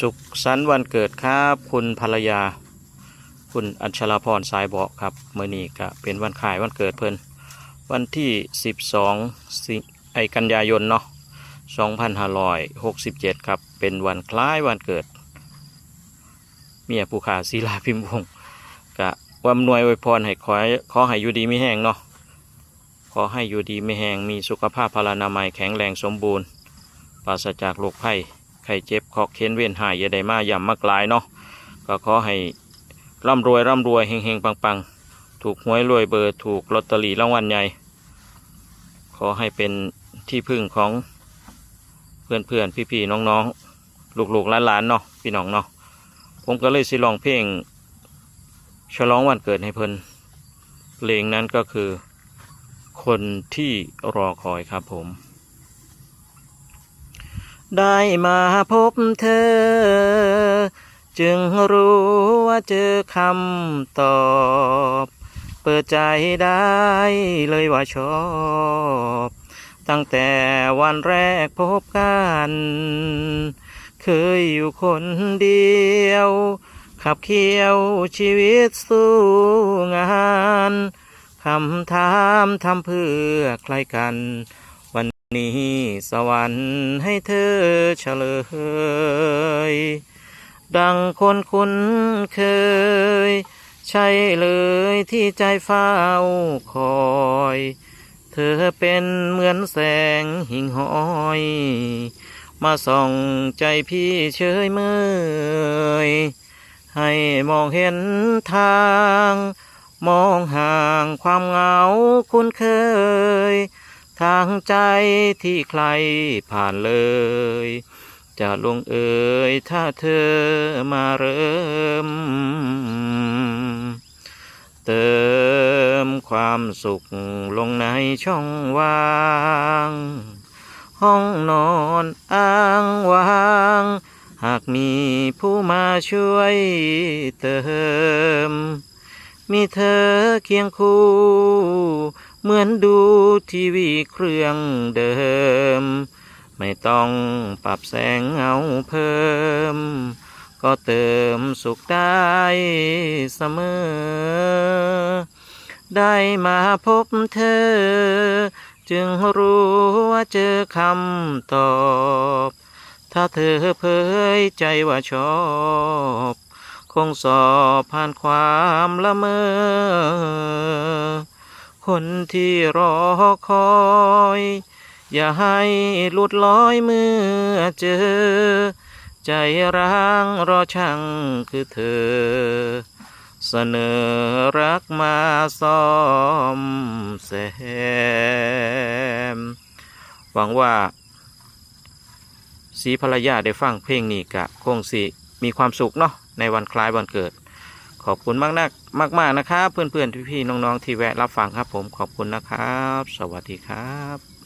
สุขสันต์วันเกิดครับ คุณภรรยา คุณอัญชลาพรสายเบาะครับเมื่อนี้ก็เป็นวันขายวันเกิดเพิ่นวันที่ 12สิงไอกันยายนเนาะ2567 ครับ เป็นวันคล้ายวันเกิด เมียผู้ขาศิลาพิมพ์วงกะวำนวยอวยพรให้ขอขอให้อยู่ดีไม่แห้งเนาะขอให้อยู่ดีไม่แห้งมีสุขภาพพลานามัยแข็งแรงสมบูรณ์ปราศจากโรคภัย ไข้เจ็บขอกเค้นเวียนหายอย่าได้มาย่ำมากลายเนาะก็ขอให้ร่ำรวยร่ำรวยเฮงเฮงปังปังถูกหวยรวยเบอร์ถูกลอตเตอรี่รางวัลใหญ่ ขอให้เป็นที่พึ่งของเพื่อนเพื่อนพี่พี่ๆ น้องๆ ลูกๆหลานๆเนาะพี่น้องเนาะผมก็เลยสิลองเพลงฉลองวันเกิดให้เพิ่นเพลงนั้นก็คือ คนที่รอคอยครับผม ได้มาพบเธอ จึงรู้ว่าเจอคำตอบ เปิดใจได้เลยว่าชอบ ตั้งแต่วันแรกพบกัน เคยอยู่คนเดียว ขับเคี่ยวชีวิตสู้งาน คำถามทำเพื่อใครกัน นี้สวรรค์ให้เธอเฉลย ดังคนคุ้นเคย ใช่เลยที่ใจเฝ้าคอย เธอเป็นเหมือนแสงหิ่งห้อย มาส่องใจพี่เฉยเมย ให้มองเห็นทาง มองห่างความเหงาคุ้นเคย ทางใจที่ใครผ่านเลย จะลงเอ่ยถ้าเธอมาเริ่ม เติมความสุขลงในช่องว่าง ห้องนอนอ้างว้างหากมีผู้มาช่วยเติม มีเธอเคียงคู่ เหมือนดูทีวีเครื่องเดิม ไม่ต้องปรับแสงเงาเพิ่ม ก็เติมสุขได้เสมอ ได้มาพบเธอ จึงรู้ว่าเจอคำตอบ ถ้าเธอเผยใจว่าชอบคงสอบผ่านความละเมอ คนที่รอคอย อย่าให้หลุดลอยเมื่อเจอ ใจร้างรอช่างคือเธอ เสนอรักมาซ่อมแซมหวังว่า สีภรรยาได้ฟังเพลงนี้กะ คงสิมีความสุขเนาะในวันคล้ายวันเกิด ขอบคุณมากนักมากมากนะครับ เพื่อนๆพี่ๆน้องๆที่แวะรับฟังครับผมขอบคุณนะครับ สวัสดีครับ